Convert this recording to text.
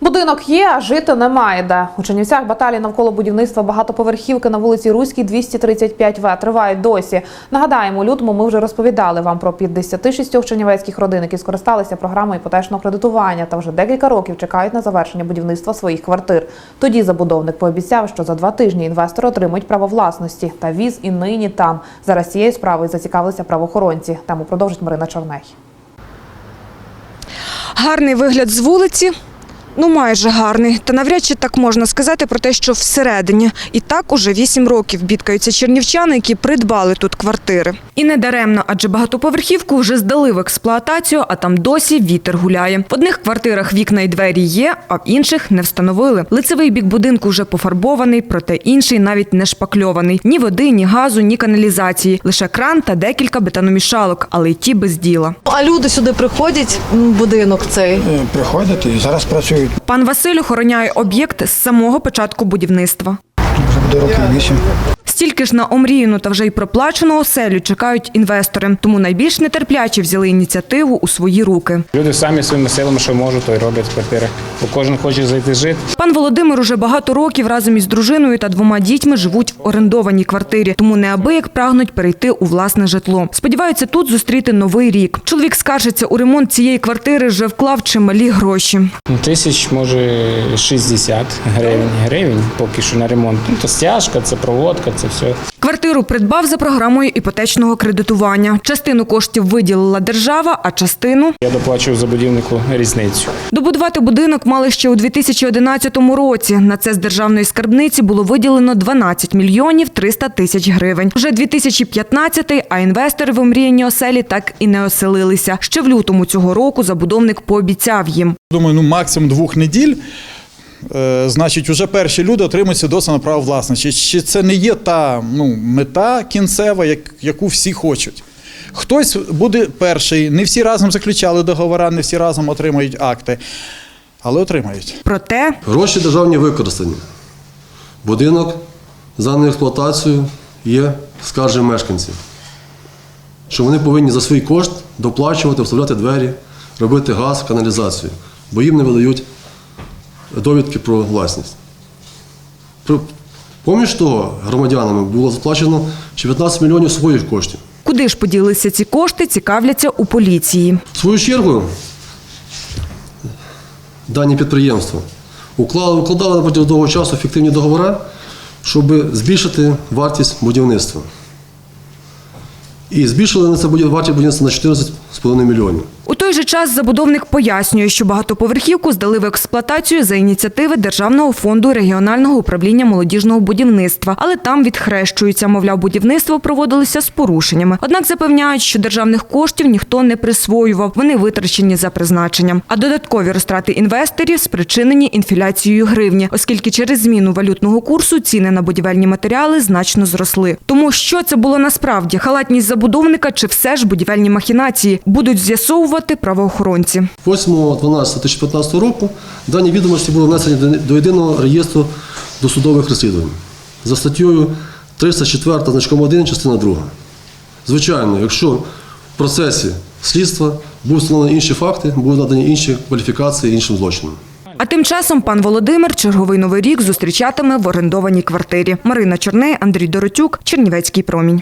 Будинок є, а жити немає де. У Чернівцях баталії навколо будівництва багатоповерхівки на вулиці Руській 235В тривають досі. Нагадаємо, у лютому ми вже розповідали вам про 56 чернівецьких родин, які скористалися програмою іпотечного кредитування та вже декілька років чекають на завершення будівництва своїх квартир. Тоді забудовник пообіцяв, що за два тижні інвестори отримують право власності та віз і нині там. Зараз цією справою зацікавилися правоохоронці. Тему продовжить Марина Чорней. Гарний вигляд з вулиці. Ну, майже гарний. Та навряд чи так можна сказати про те, що всередині. І так уже вісім років бідкаються чернівчани, які придбали тут квартири. І не даремно, адже багатоповерхівку вже здали в експлуатацію, а там досі вітер гуляє. В одних квартирах вікна і двері є, а в інших не встановили. Лицевий бік будинку вже пофарбований, проте інший навіть не шпакльований. Ні води, ні газу, ні каналізації. Лише кран та декілька бетономішалок, але й ті без діла. А люди сюди приходять, будинок цей. Е, приходять і зараз працюють. Пан Василь охороняє об'єкт з самого початку будівництва. Вже буде років вісім. Стільки ж на омріяну та вже й проплачену оселю чекають інвестори, тому найбільш нетерпляче взяли ініціативу у свої руки. Люди самі своїми силами, що можуть, то й роблять квартири. Бо кожен хоче зайти жити. Пан Володимир уже багато років разом із дружиною та двома дітьми живуть в орендованій квартирі, тому неабияк прагнуть перейти у власне житло. Сподіваються тут зустріти новий рік. Чоловік скаржиться, у ремонт цієї квартири вже вклав чималі гроші. Ну, Тисяч, може, 60 гривень. Гривень поки що на ремонт. Ну, то стяжка, це проводка, це все. Квартиру придбав за програмою іпотечного кредитування. Частину коштів виділила держава, а частину Я доплачую за будівнику різницю. Добудувати будинок мали ще у 2011 році. На це з державної скарбниці було виділено 12 мільйонів 300 тисяч гривень. Вже 2015-й, а інвестори в омріяні оселі так і не оселилися. Ще в лютому цього року забудовник пообіцяв їм. Думаю, ну максимум двох неділь. Е, значить, вже перші люди отримують свідоцтво на право власності. Чи це не є та ну, мета кінцева, як, яку всі хочуть? Хтось буде перший, не всі разом заключали договори, не всі разом отримають акти, але отримають. Проте Гроші державні використані. Будинок за експлуатацію є скаржем мешканців. Що вони повинні за свій кошт доплачувати, вставляти двері, робити газ, каналізацію, бо їм не видають довідки про власність. Поміж того, громадянами було заплачено 19 мільйонів своїх коштів. куди ж поділися ці кошти, цікавляться у поліції. В свою чергу, дані підприємства укладали протягом довгого часу фіктивні договори, щоб збільшити вартість будівництва. І збільшили на це вартість будівництва на 14,5 мільйонів. У той же час забудовник пояснює, що багатоповерхівку здали в експлуатацію за ініціативи Державного фонду регіонального управління молодіжного будівництва, але там відхрещуються, мовляв, будівництво проводилося з порушеннями. Однак запевняють, що державних коштів ніхто не присвоював, вони витрачені за призначенням. А додаткові розтрати інвесторів спричинені інфляцією гривні, оскільки через зміну валютного курсу ціни на будівельні матеріали значно зросли. Тому що це було насправді халатність забудовника чи все ж будівельні махінації будуть з'ясовувати правоохоронці. 8.12.2015 року дані відомості були внесені до- єдиного реєстру досудових розслідувань за статтею 304 значком 1, частина 2. Звичайно, якщо в процесі слідства будуть встановлені інші факти, будуть надані інші кваліфікації іншим злочинам. А тим часом пан Володимир черговий новий рік зустрічатиме в орендованій квартирі. Марина Чорней, Андрій Доротюк, Чернівецький промінь.